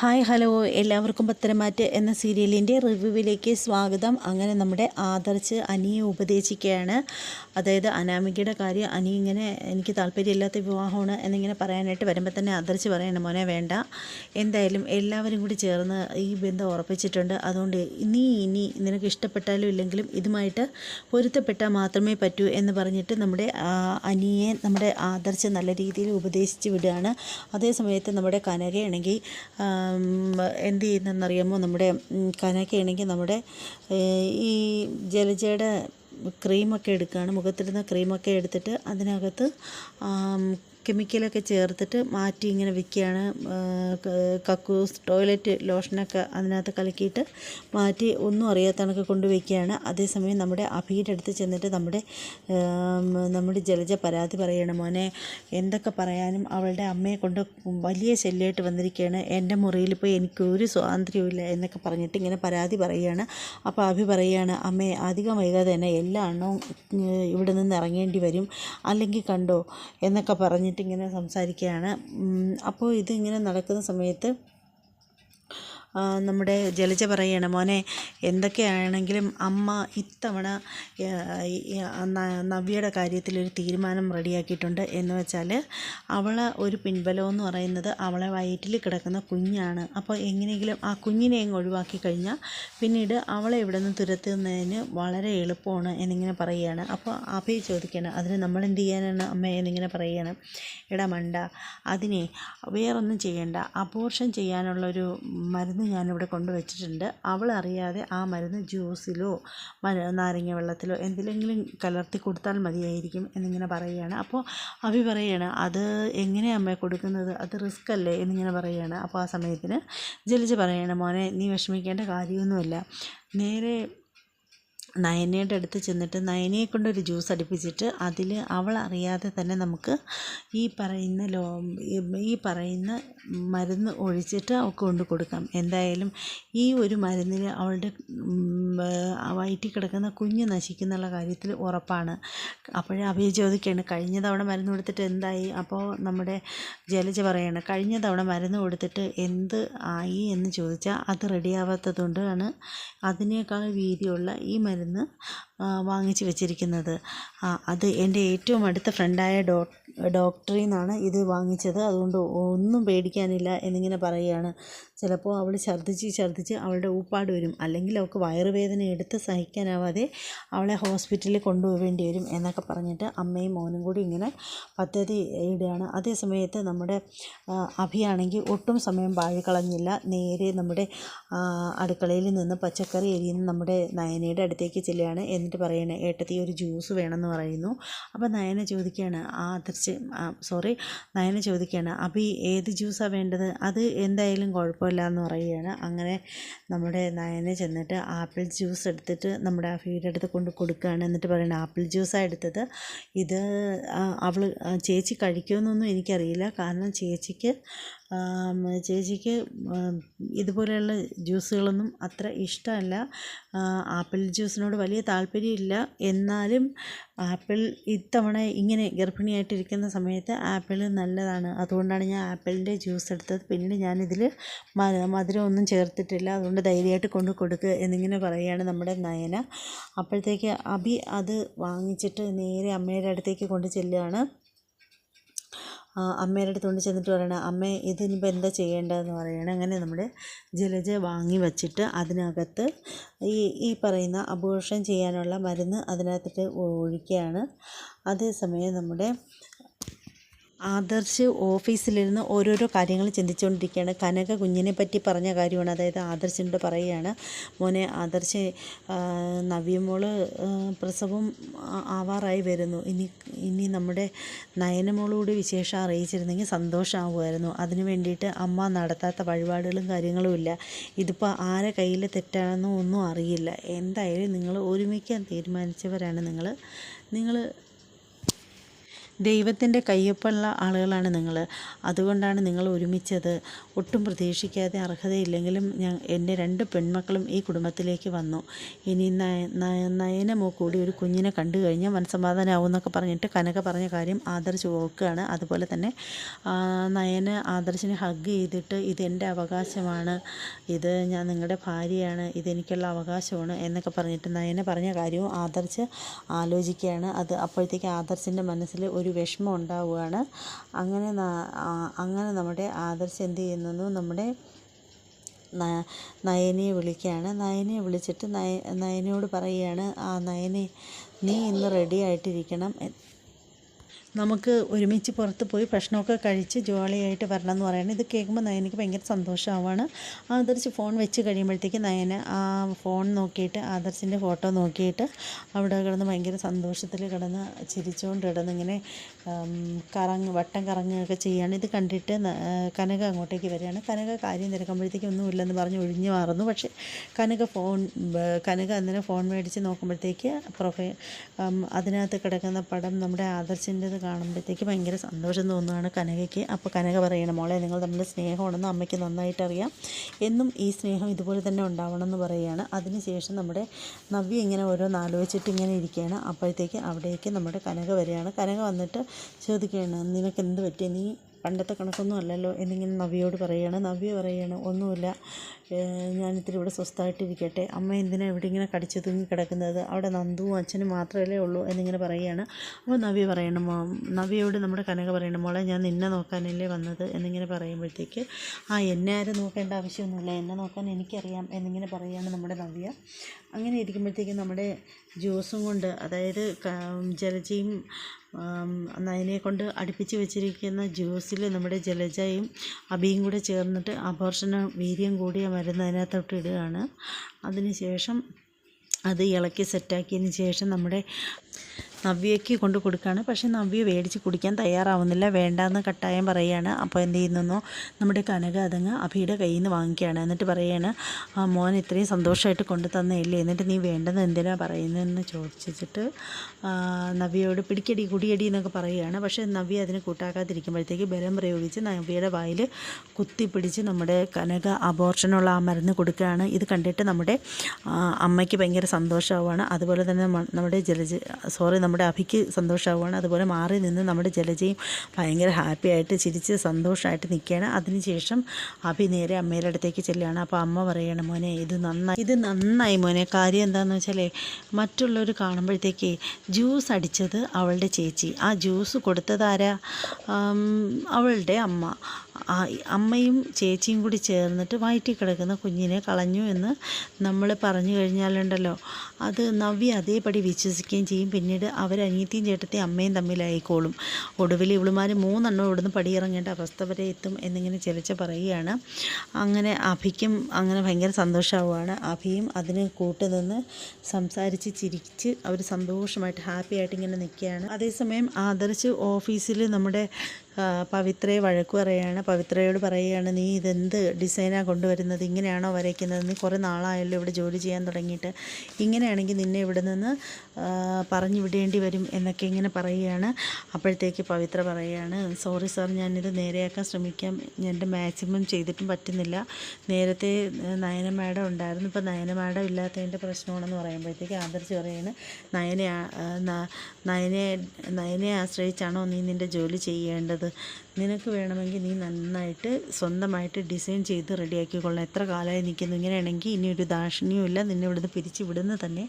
Hi hello. എല്ലാവർക്കും പത്തരമാറ്റ് എന്ന സീരിയലിന്റെ റിവ്യൂവിലേക്ക് സ്വാഗതം. അങ്ങനെ നമ്മുടെ ആദർശ് അനിയെ ഉപദേശിക്കുകയാണ്. അതായത് അനാമികയുടെ കാര്യം അനി ഇങ്ങനെ എനിക്ക് താല്പര്യമില്ലാത്ത വിവാഹമാണ് എന്നിങ്ങനെ പറയാനായിട്ട് വരുമ്പോൾ തന്നെ ആദർശ് പറയണം മോനെ വേണ്ട. എന്തായാലും എല്ലാവരും കൂടി ചേർന്ന് ഈ ബന്ധം ഉറപ്പിച്ചിട്ടുണ്ട്. അതുകൊണ്ട് ഇനി ഇനി നിനക്ക് ഇഷ്ടപ്പെട്ടാലും ഇല്ലെങ്കിലും ഇതുമായിട്ട് പൊരുത്തപ്പെട്ടാൽ മാത്രമേ പറ്റൂ എന്ന് പറഞ്ഞിട്ട് നമ്മുടെ അനിയെ നമ്മുടെ ആദർശ് നല്ല രീതിയിൽ ഉപദേശിച്ച് വിടുകയാണ്. അതേസമയത്ത് നമ്മുടെ കനകയാണെങ്കിൽ എന്ത് ചെയ്യുന്നതെന്നറിയാമോ നമ്മുടെ ഉം, കനകയാണെങ്കിൽ നമ്മുടെ ഈ ജലജയുടെ ക്രീമൊക്കെ എടുക്കുകയാണ്. മുഖത്തിരുന്ന ക്രീമൊക്കെ എടുത്തിട്ട് അതിനകത്ത് കെമിക്കലൊക്കെ ചേർത്തിട്ട് മാറ്റി ഇങ്ങനെ വിൽക്കുകയാണ് കക്കൂസ് ടോയ്ലറ്റ് ലോഷനൊക്കെ അതിനകത്ത് കലക്കിയിട്ട് മാറ്റി ഒന്നും അറിയാത്ത കണക്ക് കൊണ്ട് വയ്ക്കുകയാണ് അതേസമയം നമ്മുടെ അഭിയുടെ അടുത്ത് ചെന്നിട്ട് നമ്മുടെ നമ്മുടെ ജലജ പരാതി പറയണം മോനെ എന്തൊക്കെ പറയാനും അവളുടെ അമ്മയെ കൊണ്ട് വലിയ ശല്യമായിട്ട് വന്നിരിക്കുകയാണ്. എന്റെ മുറിയിൽ ഇപ്പോൾ എനിക്ക് ഒരു സ്വാതന്ത്ര്യമില്ല എന്നൊക്കെ പറഞ്ഞിട്ട് ഇങ്ങനെ പരാതി പറയുകയാണ്. അപ്പോൾ അഭി പറയുകയാണ് അമ്മേ അധികം വൈകാതെ തന്നെ എല്ലാ എണ്ണവും ഇവിടെ നിന്ന് ഇറങ്ങേണ്ടി വരും. അല്ലെങ്കിൽ കണ്ടോ? എന്നൊക്കെ പറഞ്ഞിട്ട് ഇങ്ങനെ സംസാരിക്കുകയാണ്. അപ്പോൾ ഇതിങ്ങനെ നടക്കുന്ന സമയത്ത് നമ്മുടെ ജലജ പറയണം മോനെ എന്തൊക്കെയാണെങ്കിലും അമ്മ ഇത്തവണ നവ്യയുടെ കാര്യത്തിലൊരു തീരുമാനം റെഡിയാക്കിയിട്ടുണ്ട്. എന്ന് വെച്ചാൽ അവൾ ഒരു പിൻബലം എന്ന് പറയുന്നത് അവളെ വയറ്റിൽ കിടക്കുന്ന കുഞ്ഞാണ്. അപ്പോൾ എങ്ങനെയെങ്കിലും ആ കുഞ്ഞിനെ അങ്ങ് ഒഴിവാക്കി കഴിഞ്ഞാൽ പിന്നീട് അവളെ ഇവിടെ നിന്ന് തുരത്തുന്നതിന് വളരെ എളുപ്പമാണ് എന്നിങ്ങനെ പറയുകയാണ്. അപ്പോൾ അഭയ ചോദിക്കണം അതിന് നമ്മൾ എന്ത് ചെയ്യാനാണ് അമ്മ? എന്നിങ്ങനെ പറയുകയാണ്. എടാ മണ്ട അതിനെ വേറൊന്നും ചെയ്യേണ്ട. അബോർഷൻ ചെയ്യാനുള്ളൊരു മരുന്ന് ഞാനിവിടെ കൊണ്ടുവച്ചിട്ടുണ്ട് അവൾ അറിയാതെ ആ മരുന്ന് ജ്യൂസിലോ നാരങ്ങ വെള്ളത്തിലോ എന്തിലെങ്കിലും കലർത്തി കൊടുത്താൽ മതിയായിരിക്കും എന്നിങ്ങനെ പറയുകയാണ്. അപ്പോൾ അവി പറയുകയാണ് അത് എങ്ങനെയാണ് അമ്മയെ കൊടുക്കുന്നത്? അത് റിസ്ക് അല്ലേ? എന്നിങ്ങനെ പറയുകയാണ്. അപ്പോൾ ആ സമയത്തിന് ജലിച്ച് പറയണം മോനെ നീ വിഷമിക്കേണ്ട കാര്യമൊന്നുമില്ല. നേരെ നയനയുടെ അടുത്ത് ചെന്നിട്ട് നയനയെ കൊണ്ടൊരു ജ്യൂസ് അടുപ്പിച്ചിട്ട് അതിൽ അവൾ അറിയാതെ തന്നെ നമുക്ക് ഈ പറയുന്ന ലോ ഈ- പറയുന്ന മരുന്ന് ഒഴിച്ചിട്ട് അവൾക്ക് കൊണ്ട് കൊടുക്കാം. എന്തായാലും ഈ ഒരു മരുന്നിൽ അവളുടെ വയറ്റിൽ കിടക്കുന്ന കുഞ്ഞ് നശിക്കുന്നുള്ള കാര്യത്തിൽ ഉറപ്പാണ്. അപ്പോഴേ അഭയ ചോദിക്കുകയാണ് കഴിഞ്ഞ തവണ മരുന്ന് കൊടുത്തിട്ട് എന്തായി? അപ്പോൾ നമ്മുടെ ജലജ പറയാണ് കഴിഞ്ഞ തവണ മരുന്ന് കൊടുത്തിട്ട് എന്ത് ആയി? എന്ന് ചോദിച്ചാൽ അത് റെഡിയാവാത്തത് കൊണ്ടാണ് അതിനേക്കാൾ വീതിയുള്ള ഈ മരുന്ന് ആ, വാങ്ങിച്ച് വെച്ചിരിക്കുന്നത്. അത് എന്റെ ഏറ്റവും അടുത്ത ഫ്രണ്ടായ ഡോ ഡോക്ടറിൽ നിന്നാണ് ഇത് വാങ്ങിച്ചത്. അതുകൊണ്ട് ഒന്നും പേടിക്കാനില്ല എന്നിങ്ങനെ പറയുകയാണ്. ചിലപ്പോൾ അവൾ ഛർദ്ദിച്ച് ഛർദ്ദിച്ച് അവളുടെ ഊപ്പാട് വരും. അല്ലെങ്കിൽ അവൾക്ക് വയറുവേദന എടുത്ത് സഹിക്കാനാവാതെ അവളെ ഹോസ്പിറ്റലിൽ കൊണ്ടുപോകേണ്ടി വരും എന്നൊക്കെ പറഞ്ഞിട്ട് അമ്മയും മോനും കൂടി ഇങ്ങനെ പദ്ധതി ഇടുകയാണ്. അതേ സമയത്ത് നമ്മുടെ അഭിയാണെങ്കിൽ ഒട്ടും സമയം പാഴിക്കളഞ്ഞില്ല നേരെ നമ്മുടെ അടുക്കളയിൽ നിന്ന് പച്ചക്കറി എരിയുന്ന നമ്മുടെ നയനയുടെ അടുത്തേക്ക് ചെല്ലുകയാണ്. എന്നിട്ട് പറയണേ ഏട്ടത്തി ഒരു ജ്യൂസ് വേണമെന്ന് പറയുന്നു. അപ്പോൾ നയന ചോദിക്കുകയാണ് ആ ആദർശ് സോറി നയന ചോദിക്കുകയാണ് അഭി ഏത് ജ്യൂസാണ് വേണ്ടത്? അത് എന്തായാലും കുഴപ്പമില്ല എന്ന് പറയുകയാണ്. അങ്ങനെ നമ്മുടെ നയനെ ചെന്നിട്ട് ആപ്പിൾ ജ്യൂസ് എടുത്തിട്ട് നമ്മുടെ അഭിയുടെ അടുത്ത് കൊണ്ട് കൊടുക്കുകയാണ് എന്നിട്ട് പറയുന്നത് ആപ്പിൾ ജ്യൂസാണ് എടുത്തത്. ഇത് അവൾ ചേച്ചി കഴിക്കുമെന്നൊന്നും എനിക്കറിയില്ല. കാരണം ചേച്ചിക്ക് ചേച്ചിക്ക് ഇതുപോലെയുള്ള ജ്യൂസുകളൊന്നും അത്ര ഇഷ്ടമല്ല. ആപ്പിൾ ജ്യൂസിനോട് വലിയ താല്പര്യമില്ല. എന്നാലും ആപ്പിൾ ഇത്തവണ ഇങ്ങനെ ഗർഭിണിയായിട്ടിരിക്കുന്ന സമയത്ത് ആപ്പിൾ നല്ലതാണ്. അതുകൊണ്ടാണ് ഞാൻ ആപ്പിളിന്റെ ജ്യൂസ് എടുത്തത്. പിന്നീട് ഞാനിതിൽ മധുരം ഒന്നും ചേർത്തിട്ടില്ല. അതുകൊണ്ട് ധൈര്യമായിട്ട് കൊണ്ട് കൊടുക്കുക എന്നിങ്ങനെ പറയുകയാണ് നമ്മുടെ നയന. അപ്പോഴത്തേക്ക് അബി അത് വാങ്ങിച്ചിട്ട് നേരെ അമ്മയുടെ അടുത്തേക്ക് കൊണ്ട് ചെല്ലുകയാണ്. അമ്മയുടെ അടുത്ത് കൊണ്ട് ചെന്നിട്ട് പറയണം അമ്മേ ഇതിനിപ്പോൾ എന്താ ചെയ്യേണ്ടതെന്ന് പറയണം. അങ്ങനെ നമ്മൾ ജലജ വാങ്ങി വച്ചിട്ട് അതിനകത്ത് ഈ ഈ പറയുന്ന അബോർഷൻ ചെയ്യാനുള്ള മരുന്ന് അതിനകത്തിട്ട് ഒഴിക്കുകയാണ്. അതേസമയം നമ്മുടെ ആദർശ് ഓഫീസിലിരുന്ന് ഓരോരോ കാര്യങ്ങൾ ചിന്തിച്ചുകൊണ്ടിരിക്കുകയാണ്. കനക കുഞ്ഞിനെ പറ്റി പറഞ്ഞ കാര്യമാണ്. അതായത് ആദർശിനോട് പറയുകയാണ്. മോനെ ആദർശ് നവ്യമോൾ പ്രസവം ആവാറായി വരുന്നു. ഇനി ഇനി നമ്മുടെ നയനമോളുകൂടി വിശേഷം അറിയിച്ചിരുന്നെങ്കിൽ സന്തോഷമാവുമായിരുന്നു. അതിനു വേണ്ടിയിട്ട് അമ്മ നടത്താത്ത വഴിപാടുകളും കാര്യങ്ങളും ഇല്ല. ഇതിപ്പോൾ ആരെ കയ്യിൽ തെറ്റാണെന്നോ ഒന്നും അറിയില്ല. എന്തായാലും നിങ്ങൾ ഒരുമിക്കാൻ തീരുമാനിച്ചവരാണ് നിങ്ങൾ നിങ്ങൾ ദൈവത്തിന്റെ കയ്യൊപ്പുള്ള ആളുകളാണ് നിങ്ങൾ. അതുകൊണ്ടാണ് നിങ്ങൾ ഒരുമിച്ചത്. ഒട്ടും പ്രതീക്ഷിക്കാതെ അർഹതയില്ലെങ്കിലും ഞാൻ എന്റെ രണ്ട് പെൺമക്കളും ഈ കുടുംബത്തിലേക്ക് വന്നു. ഇനി നയ- നയ- നയനമോ കൂടി ഒരു കുഞ്ഞിനെ കണ്ടു കഴിഞ്ഞാൽ മനസ്സമാധാനമാവും എന്നൊക്കെ പറഞ്ഞിട്ട് കനക പറഞ്ഞ കാര്യം ആദർശ് ഓക്കുകയാണ്. അതുപോലെ തന്നെ നയന് ആദർശിനെ ഹഗ് ചെയ്തിട്ട് ഇതെന്റെ അവകാശമാണ്. ഇത് ഞാൻ നിങ്ങളുടെ ഭാര്യയാണ്. ഇതെനിക്കുള്ള അവകാശമാണ് എന്നൊക്കെ പറഞ്ഞിട്ട് നയന പറഞ്ഞ കാര്യവും ആദർശ് ആലോചിക്കുകയാണ്. അത് അപ്പോഴത്തേക്ക് ആദർശിന്റെ മനസ്സിൽ ഒരു വിഷമം ഉണ്ടാവുകയാണ്. അങ്ങനെ അങ്ങനെ നമ്മുടെ ആദർശ് എന്ത് ചെയ്യുന്നു നമ്മുടെ നയനയെ വിളിക്കുകയാണ്. നയനയെ വിളിച്ചിട്ട് നയ നയനയോട് പറയുകയാണ് ആ നയനെ നീ ഇന്ന് റെഡി ആയിട്ടിരിക്കണം. നമുക്ക് ഒരുമിച്ച് പുറത്ത് പോയി ഭക്ഷണമൊക്കെ കഴിച്ച് ജോളിയായിട്ട് വരണം എന്ന് പറയുന്നത് ഇത് കേൾക്കുമ്പോൾ നയനയ്ക്ക് ഭയങ്കര സന്തോഷമാവാണ്. ആദർശ് ഫോൺ വെച്ച് കഴിയുമ്പോഴത്തേക്ക് നയന ആ ഫോൺ നോക്കിയിട്ട് ആദർശിന്റെ ഫോട്ടോ നോക്കിയിട്ട് അവിടെ കിടന്ന് ഭയങ്കര സന്തോഷത്തിൽ കിടന്ന് ചിരിച്ചുകൊണ്ട് കിടന്ന് ഇങ്ങനെ കറങ്ങ് വട്ടം കറങ്ങുകയൊക്കെ ചെയ്യാണ് ഇത് കണ്ടിട്ട് കനക അങ്ങോട്ടേക്ക് വരികയാണ്. കനക കാര്യം തിരക്കുമ്പോഴത്തേക്ക് ഒന്നുമില്ലെന്ന് പറഞ്ഞ് ഒഴിഞ്ഞു മാറുന്നു. പക്ഷേ കനക ഫോൺ കനക അന്നേരം ഫോൺ മേടിച്ച് നോക്കുമ്പോഴത്തേക്ക് പ്രൊഫൈ അതിനകത്ത് കിടക്കുന്ന പടം നമ്മുടെ ആദർശിന്റെത് കാണുമ്പോഴത്തേക്ക് ഭയങ്കര സന്തോഷം തോന്നുകയാണ് കനകയ്ക്ക്. അപ്പോൾ കനക പറയണം മോളെ നിങ്ങൾ തമ്മിൽ സ്നേഹമാണെന്ന് അമ്മയ്ക്ക് നന്നായിട്ടറിയാം എന്നും ഈ സ്നേഹം ഇതുപോലെ തന്നെ ഉണ്ടാവണം എന്ന് പറയുകയാണ് അതിനുശേഷം നമ്മുടെ നവ്യ ഇങ്ങനെ ഓരോന്ന് ആലോചിച്ചിട്ട് ഇങ്ങനെ ഇരിക്കുകയാണ്. അപ്പോഴത്തേക്ക് അവിടേക്ക് നമ്മുടെ കനക വരികയാണ്. കനക വന്നിട്ട് ചോദിക്കുകയാണ് നിനക്ക് എന്ത് പറ്റി? നീ പണ്ടത്തെ കണക്കൊന്നും അല്ലല്ലോ എന്നിങ്ങനെ നവ്യയോട് പറയുകയാണ് നവ്യ പറയുകയാണ് ഒന്നുമില്ല. ഞാനിത്തിരി ഇവിടെ സ്വസ്ഥമായിട്ടിരിക്കട്ടെ അമ്മ എന്തിനാണ് ഇവിടെ ഇങ്ങനെ കടിച്ചു തൂങ്ങി കിടക്കുന്നത്? അവിടെ നന്ദുവും അച്ഛനും മാത്രമല്ലേ ഉള്ളൂ എന്നിങ്ങനെ പറയുകയാണ് അപ്പോൾ നവ്യ പറയണം നവ്യയോട് നമ്മുടെ കനക പറയണം മോളെ ഞാൻ നിന്നെ നോക്കാനല്ലേ വന്നത് എന്നിങ്ങനെ പറയുമ്പോഴത്തേക്ക് ആ എന്നെ ആരും നോക്കേണ്ട ആവശ്യമൊന്നുമില്ല. എന്നെ നോക്കാൻ എനിക്കറിയാം എന്നിങ്ങനെ പറയുകയാണ് നമ്മുടെ നവ്യ. അങ്ങനെ ഇരിക്കുമ്പോഴത്തേക്കും നമ്മുടെ ജ്യൂസും കൊണ്ട് അതായത് ജലജയും ആം, നയനയെ കൊണ്ട് അടുപ്പിച്ച് വെച്ചിരിക്കുന്ന ജ്യൂസിൽ നമ്മുടെ ജലജയും അബിയും കൂടെ ചേർന്നിട്ട് അപോർഷന വീര്യം കൂടിയ മരുന്ന് അതിനകത്തോട്ട് ഇടുകയാണ്. അതിന് ശേഷം അത് ഇളക്കി സെറ്റാക്കിയതിന് ശേഷം നമ്മുടെ നവ്യയ്ക്ക് കൊണ്ട് കൊടുക്കുകയാണ് പക്ഷേ നവ്യ മേടിച്ച് കുടിക്കാൻ തയ്യാറാവുന്നില്ല. വേണ്ടാന്ന് കട്ടായം പറയുകയാണ്. അപ്പോൾ എന്ത് ചെയ്യുന്നോ? നമ്മുടെ കനക അതങ്ങ് അഭിയുടെ കയ്യിൽ നിന്ന് വാങ്ങിക്കുകയാണ്. എന്നിട്ട് പറയുകയാണ് ആ മോൻ ഇത്രയും സന്തോഷമായിട്ട് കൊണ്ടു തന്നേയില്ലേ എന്നിട്ട് നീ വേണ്ടെന്ന് എന്തിനാണ് പറയുന്നതെന്ന് ചോദിച്ചിട്ട് നവ്യയോട് പിടിക്കടി കുടിയടി എന്നൊക്കെ പറയുകയാണ്. പക്ഷേ നവ്യ അതിന് കൂട്ടാക്കാതിരിക്കുമ്പോഴത്തേക്ക് ബലം പ്രയോഗിച്ച് നവ്യയുടെ വായിൽ കുത്തിപ്പിടിച്ച് നമ്മുടെ കനക അബോർഷനുള്ള ആ മരുന്ന് കൊടുക്കുകയാണ്. ഇത് കണ്ടിട്ട് നമ്മുടെ അമ്മയ്ക്ക് ഭയങ്കര സന്തോഷമാവുകയാണ്. അതുപോലെ തന്നെ നമ്മുടെ ജലജ സോറി നമ്മുടെ അഭിക്ക് സന്തോഷമാവുകയാണ് അതുപോലെ മാറി നിന്ന് നമ്മുടെ ജലജയും ഭയങ്കര ഹാപ്പി ആയിട്ട് ചിരിച്ച് സന്തോഷമായിട്ട് നിൽക്കുകയാണ്. അതിനുശേഷം അഭി നേരെ അമ്മയുടെ അടുത്തേക്ക് ചെല്ലുകയാണ്. അപ്പോൾ അമ്മ പറയണം മോനെ ഇത് നന്നായി ഇത് നന്നായി മോനെ. കാര്യം എന്താണെന്ന് വെച്ചാൽ മറ്റുള്ളവർ കാണുമ്പോഴത്തേക്ക് ജ്യൂസ് അടിച്ചത് അവളുടെ ചേച്ചി. ആ ജ്യൂസ് കൊടുത്തതാരാ അവളുടെ അമ്മ. അമ്മയും ചേച്ചിയും കൂടി ചേർന്നിട്ട് വയറ്റിൽ കിടക്കുന്ന കുഞ്ഞിനെ കളഞ്ഞു എന്ന് നമ്മൾ പറഞ്ഞു കഴിഞ്ഞാലുണ്ടല്ലോ. അത് നവ്യ അതേപടി വിശ്വസിക്കുകയും ചെയ്യും. പിന്നീട് അവർ അനിയത്തിയും ചേട്ടത്തെയും അമ്മയും തമ്മിലായിക്കോളും. ഒടുവിൽ ഇവളുമാർ മൂന്നെണ്ണം ഇവിടുന്ന് പടിയിറങ്ങേണ്ട അവസ്ഥ വരെ എത്തും എന്നിങ്ങനെ ചിലച്ച പറയുകയാണ്. അങ്ങനെ അഭിക്കും അങ്ങനെ ഭയങ്കര സന്തോഷമാവുകയാണ് അഭിയും അതിന് കൂട്ടുനിന്ന് സംസാരിച്ച് ചിരിച്ച് അവർ സന്തോഷമായിട്ട് ഹാപ്പി ആയിട്ട് ഇങ്ങനെ നിൽക്കുകയാണ്. അതേസമയം ആദർശ് ഓഫീസിൽ നമ്മുടെ പവിത്രയെ വഴക്ക് പറയുകയാണ് പവിത്രയോട് പറയുകയാണ് നീ ഇതെന്ത് ഡിസൈനാണ് കൊണ്ടുവരുന്നത്? ഇങ്ങനെയാണോ വരയ്ക്കുന്നത്? നീ കുറേ നാളായല്ലോ ഇവിടെ ജോലി ചെയ്യാൻ തുടങ്ങിയിട്ട്. ഇങ്ങനെയാണെങ്കിൽ നിന്നെ ഇവിടെ നിന്ന് പറഞ്ഞു വിടേണ്ടി വരും എന്നൊക്കെ ഇങ്ങനെ പറയുകയാണ്. അപ്പോഴത്തേക്ക് പവിത്ര പറയുകയാണ് സോറി സാർ ഞാനിത് നേരെയാക്കാൻ ശ്രമിക്കാം. എന്റെ മാക്സിമം ചെയ്തിട്ടും പറ്റുന്നില്ല. നേരത്തെ നയന മാഡം ഉണ്ടായിരുന്നു. ഇപ്പോൾ നയന മാഡം ഇല്ലാത്തതിന്റെ പ്രശ്നമാണെന്ന് പറയുമ്പോഴത്തേക്ക് ആദർശ് പറയുകയാണ് നയനെ നയനെ നയനെ ആശ്രയിച്ചാണോ നീ നിന്റെ ജോലി ചെയ്യേണ്ടത്? നിനക്ക് വേണമെങ്കിൽ നീ നന്നായിട്ട് സ്വന്തമായിട്ട് ഡിസൈൻ ചെയ്ത് റെഡിയാക്കിക്കൊള്ളാം എത്ര കാലമായി നിൽക്കുന്നു? ഇങ്ങനെയാണെങ്കിൽ ഇനി ഒരു ദാക്ഷിണ്യവും ഇല്ല. നിന്നെ ഇവിടുന്ന് പിരിച്ചു വിടുന്ന തന്നെ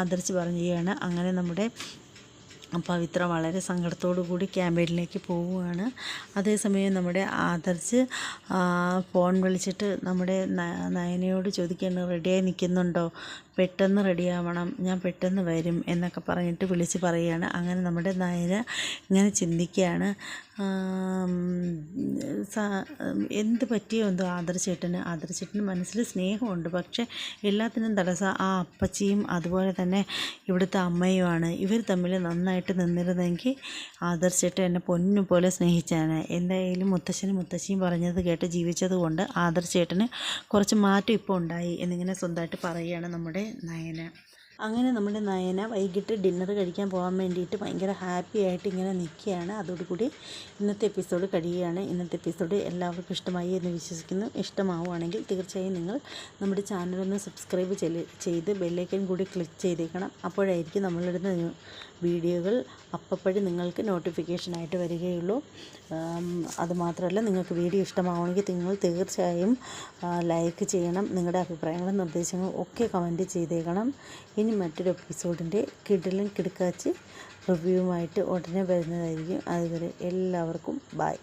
ആദർശ് പറയുകയാണ് അങ്ങനെ നമ്മുടെ പവിത്ര വളരെ സങ്കടത്തോടു കൂടി ക്യാമ്പയിനിലേക്ക് പോവുകയാണ്. അതേസമയം നമ്മുടെ ആദർശ് ഫോൺ വിളിച്ചിട്ട് നമ്മുടെ നയനയോട് ചോദിക്കുകയാണ് റെഡിയായി നിൽക്കുന്നുണ്ടോ? പെട്ടെന്ന് റെഡിയാവണം ഞാൻ പെട്ടെന്ന് വരും എന്നൊക്കെ പറഞ്ഞിട്ട് വിളിച്ച് പറയുകയാണ് അങ്ങനെ നമ്മുടെ നായര ഇങ്ങനെ ചിന്തിക്കുകയാണ്. എന്ത് പറ്റിയോ എന്തോ ആദർശേട്ടന്. ആദർശേട്ടന് മനസ്സിൽ സ്നേഹമുണ്ട്. പക്ഷേ എല്ലാത്തിനും തടസ്സം ആ അപ്പച്ചിയും അതുപോലെ തന്നെ ഇവിടുത്തെ അമ്മയുമാണ്. ഇവർ തമ്മിൽ നന്നായിട്ട് നിന്നിരുന്നെങ്കിൽ ആദർശേട്ടൻ എന്നെ പൊന്നു പോലെ സ്നേഹിച്ചാണ് എന്തായാലും മുത്തശ്ശനും മുത്തശ്ശിയും പറഞ്ഞത് കേട്ട് ജീവിച്ചത് കൊണ്ട് ആദർശേട്ടന് കുറച്ച് മാറ്റം ഇപ്പോൾ ഉണ്ടായി എന്നിങ്ങനെ സ്വന്തമായിട്ട് പറയുകയാണ് നമ്മുടെ നയന. അങ്ങനെ നമ്മുടെ നയന വൈകിട്ട് ഡിന്നർ കഴിക്കാൻ പോകാൻ വേണ്ടിയിട്ട് ഭയങ്കര ഹാപ്പി ആയിട്ട് ഇങ്ങനെ നിൽക്കുകയാണ്. അതോടുകൂടി ഇന്നത്തെ എപ്പിസോഡ് കഴിയുകയാണ്. ഇന്നത്തെ എപ്പിസോഡ് എല്ലാവർക്കും ഇഷ്ടമായി എന്ന് വിശ്വസിക്കുന്നു. ഇഷ്ടമാവുകയാണെങ്കിൽ തീർച്ചയായും നിങ്ങൾ നമ്മുടെ ചാനലൊന്ന് സബ്സ്ക്രൈബ് ചെയ്ത് ബെല്ലൈക്കൻ കൂടി ക്ലിക്ക് ചെയ്തേക്കണം. അപ്പോഴായിരിക്കും നമ്മളിടുന്ന വീഡിയോകൾ അപ്പപ്പോഴും നിങ്ങൾക്ക് നോട്ടിഫിക്കേഷനായിട്ട് വരികയുള്ളൂ. അതുമാത്രമല്ല നിങ്ങൾക്ക് വീഡിയോ ഇഷ്ടമാവണമെങ്കിൽ നിങ്ങൾ തീർച്ചയായും ലൈക്ക് ചെയ്യണം. നിങ്ങളുടെ അഭിപ്രായങ്ങളും നിർദ്ദേശങ്ങളും ഒക്കെ കമന്റ് ചെയ്തേക്കണം. ഇനി മറ്റൊരു എപ്പിസോഡിന്റെ കിടലും കിടക്കാച്ച് റിവ്യൂവുമായിട്ട് ഉടനെ വരുന്നതായിരിക്കും. അതുവരെ എല്ലാവർക്കും ബായ്